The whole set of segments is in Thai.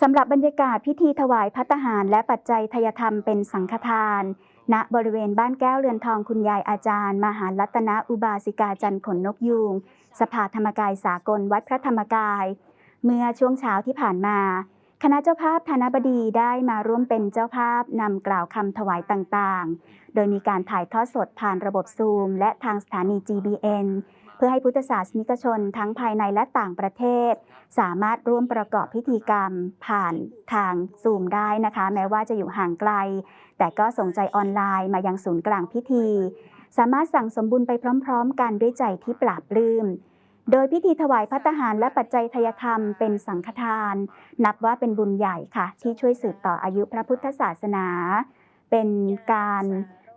สำหรับบรรยากาศพิธีถวายพัตตาหาร และปัจจัยทยธรรมเป็นสังฆทาน ณบริเวณบ้านแก้วเรือนทองคุณยายอาจารย์ มหารัตนอุบาสิกาจันทร์ขนนกยูง สภาธรรมกายสากลวัดพระธรรมกาย เมื่อช่วงเช้าที่ผ่านมา คณะเจ้าภาพธนบดีได้มาร่วมเป็นเจ้าภาพนำกล่าวคำถวายต่างๆ โดยมีการถ่ายทอดสดผ่านระบบซูม และทางสถานี GBN เพื่อให้พุทธศาสนิกชนทั้งภายในและต่างประเทศ สามารถร่วมประกอบพิธีกรรมผ่านทางซูมได้นะคะ แม้ว่าจะอยู่ห่างไกล แต่ก็ส่งใจออนไลน์มายังศูนย์กลางพิธี สามารถสั่งสมบุญไปพร้อม ๆ กันด้วยใจที่ปราบลื้ม โดยพิธีถวายพัตตาหารและปัจจัยทายธรรมเป็นสังฆทาน นับว่าเป็นบุญใหญ่ค่ะ ที่ช่วยสืบต่ออายุพระพุทธศาสนา เป็นการ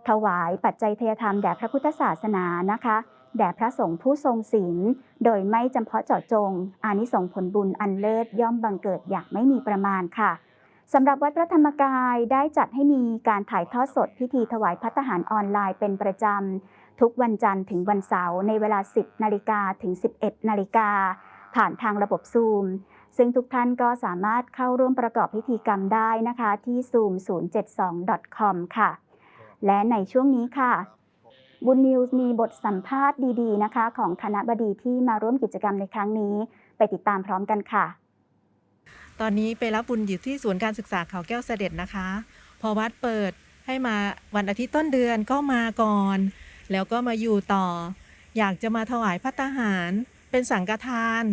ถวายปัจจัยทายธรรมแด่พระพุทธศาสนานะคะแด่พระสงฆ์ผู้ทรงศีล โดยไม่จำเพาะเจาะจง อานิสงส์ผลบุญอันเลิศย่อมบังเกิดอย่างไม่มีประมาณค่ะ สำหรับวัดพระธรรมกายได้จัดให้มีการถ่ายทอดสดพิธีถวายพัตตาหารออนไลน์เป็นประจำ ทุกวันจันทร์ถึงวันเสาร์ในเวลา 10 นาฬิกาถึง 11 นาฬิกา ผ่านทางระบบซูม ซึ่งทุกท่านก็สามารถเข้าร่วมประกอบพิธีกรรมได้นะคะที่ zoom 072 com ค่ะ และในช่วงนี้ค่ะบุญนิวส์มีบทสัมภาษณ์ดีๆนะคะ ของคณะบดีที่มาร่วมกิจกรรมในครั้งนี้ ไปติดตามพร้อมกันค่ะ ตอนนี้ไปรับบุญอยู่ที่ศูนย์การศึกษาเขาแก้วเสด็จนะคะ พอวัดเปิดให้มาวันอาทิตย์ต้นเดือนก็มาก่อน แล้วก็มาอยู่ต่อ อยากจะมาถวายพัตหาร เป็นสังฆทาน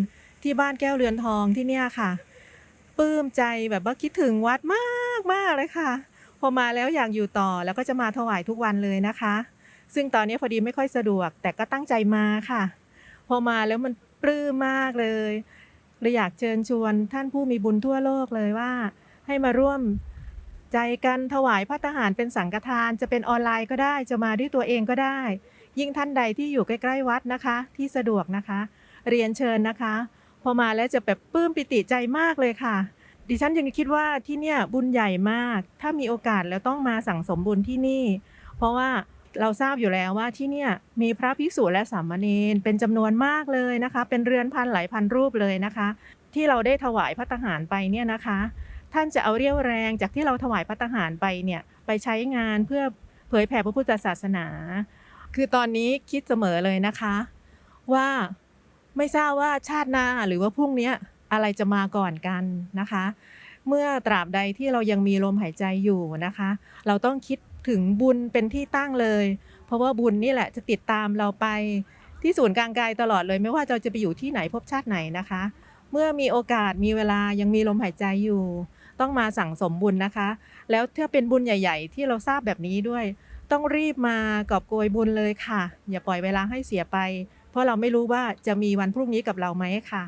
ที่บ้านแก้วเรือนทองที่เนี่ยค่ะปลื้มใจแบบว่าคิดถึงวัดมากมากเลยค่ะ พอมาแล้วอยากอยู่ต่อแล้วก็จะมาถวายทุกวันเลยนะคะ ซึ่งตอนนี้พอดีไม่ค่อยสะดวก แต่ก็ตั้งใจมาค่ะ พอมาแล้วมันปลื้มมากเลย เลยอยากเชิญชวนท่านผู้มีบุญทั่วโลกเลยว่า ให้มาร่วมใจกันถวายพระทหารเป็นสังฆทาน จะเป็นออนไลน์ก็ได้จะมาด้วยตัวเองก็ได้ ยิ่งท่านใดที่อยู่ใกล้ๆวัดนะคะ ที่สะดวกนะคะ เรียนเชิญนะคะ พอมาแล้วจะแบบปลื้มปิติใจมากเลยค่ะ ดิฉันยังคิดว่าที่เนี่ยบุญใหญ่มาก ถ้ามีโอกาสแล้วต้องมาสั่งสมบุญที่นี่ เพราะว่า เราทราบอยู่แล้วว่าที่เนี่ยมีพระภิกษุและสามเณรเป็นจำนวนมากเลยนะคะ เป็นเรือนพันหลายพันรูปเลยนะคะ ที่เราได้ถวายพระทหารไปเนี่ยนะคะ ท่านจะเอาเรี่ยวแรงจากที่เราถวายพระทหารไปเนี่ยไปใช้งานเพื่อเผยแผ่พระพุทธศาสนา คือตอนนี้คิดเสมอเลยนะคะ ว่าไม่ทราบว่าชาติหน้าหรือว่าพรุ่งนี้อะไรจะมาก่อนกันนะคะ เมื่อตราบใดที่เรายังมีลมหายใจอยู่นะคะ เราต้องคิดถึงบุญเป็นที่ตั้งเลย เพราะว่าบุญนี่แหละจะติดตามเราไปที่ศูนย์กลางกายตลอดเลย ไม่ว่าเราจะไปอยู่ที่ไหนพบชาติไหนนะคะ เมื่อมีโอกาสมีเวลายังมีลมหายใจอยู่ ต้องมาสั่งสมบุญนะคะ แล้วถ้าเป็นบุญใหญ่ ๆ ที่เราทราบแบบนี้ด้วย ต้องรีบมากอบโกยบุญเลยค่ะ อย่าปล่อยเวลาให้เสียไป เพราะเราไม่รู้ว่าจะมีวันพรุ่งนี้กับเราไหมค่ะ